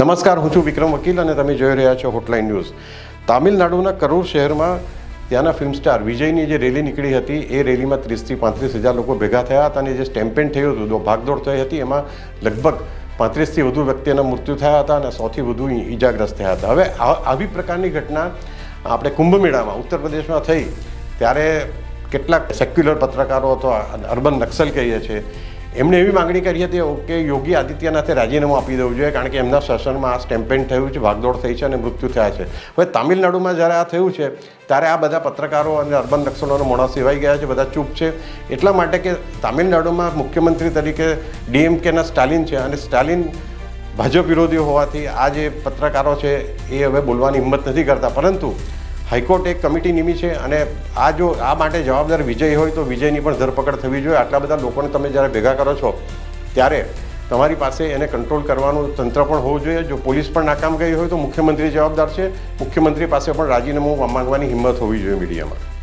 નમસ્કાર, હું છું વિક્રમ વકીલ અને તમે જોઈ રહ્યા છો હોટલાઇન ન્યૂઝ તામિલનાડુના કરૂર શહેરમાં ત્યાંના ફિલ્મ સ્ટાર વિજયની જે રેલી નીકળી હતી, એ રેલીમાં ત્રીસથી પાંત્રીસ હજાર લોકો ભેગા થયા હતા અને જે સ્ટેમ્પેન થયું હતું ભાગદોડ થઈ હતી, એમાં લગભગ પાંત્રીસથી વધુ વ્યક્તિના મૃત્યુ થયા હતા અને સૌથી વધુ ઈજાગ્રસ્ત થયા હતા. હવે આવી પ્રકારની ઘટના આપણે કુંભ મેળામાં ઉત્તર પ્રદેશમાં થઈ, ત્યારે કેટલાક સેક્યુલર પત્રકારો અથવા અર્બન નક્સલ કહીએ છીએ એમણે એવી માંગણી કરી હતી કે યોગી આદિત્યનાથે રાજીનામું આપી દેવું જોઈએ, કારણ કે એમના શાસનમાં આ સ્ટેમ્પેન થયું છે, ભાગદોડ થઈ છે અને મૃત્યુ થયા છે. હવે તામિલનાડુમાં જ્યારે આ થયું છે, ત્યારે આ બધા પત્રકારો અને અર્બન રક્ષણોના મોણા સિવાઈ ગયા છે, બધા ચૂપ છે. એટલા માટે કે તામિલનાડુમાં મુખ્યમંત્રી તરીકે ડીએમકેના સ્ટાલિન છે અને સ્ટાલિન ભાજપ વિરોધી હોવાથી આ જે પત્રકારો છે, એ હવે બોલવાની હિંમત નથી કરતા. પરંતુ હાઈકોર્ટ એક કમિટી નિમી છે અને આ જો આ માટે જવાબદાર વિજય હોય તો વિજયની પણ ધરપકડ થવી જોઈએ. આટલા બધા લોકોને તમે જ્યારે ભેગા કરો છો, ત્યારે તમારી પાસે એને કંટ્રોલ કરવાનું તંત્ર પણ હોવું જોઈએ. જો પોલીસ પણ નાકામ ગઈ હોય તો મુખ્યમંત્રી જવાબદાર છે. મુખ્યમંત્રી પાસે પણ રાજીનામું માંગવાની હિંમત હોવી જોઈએ મીડિયામાં.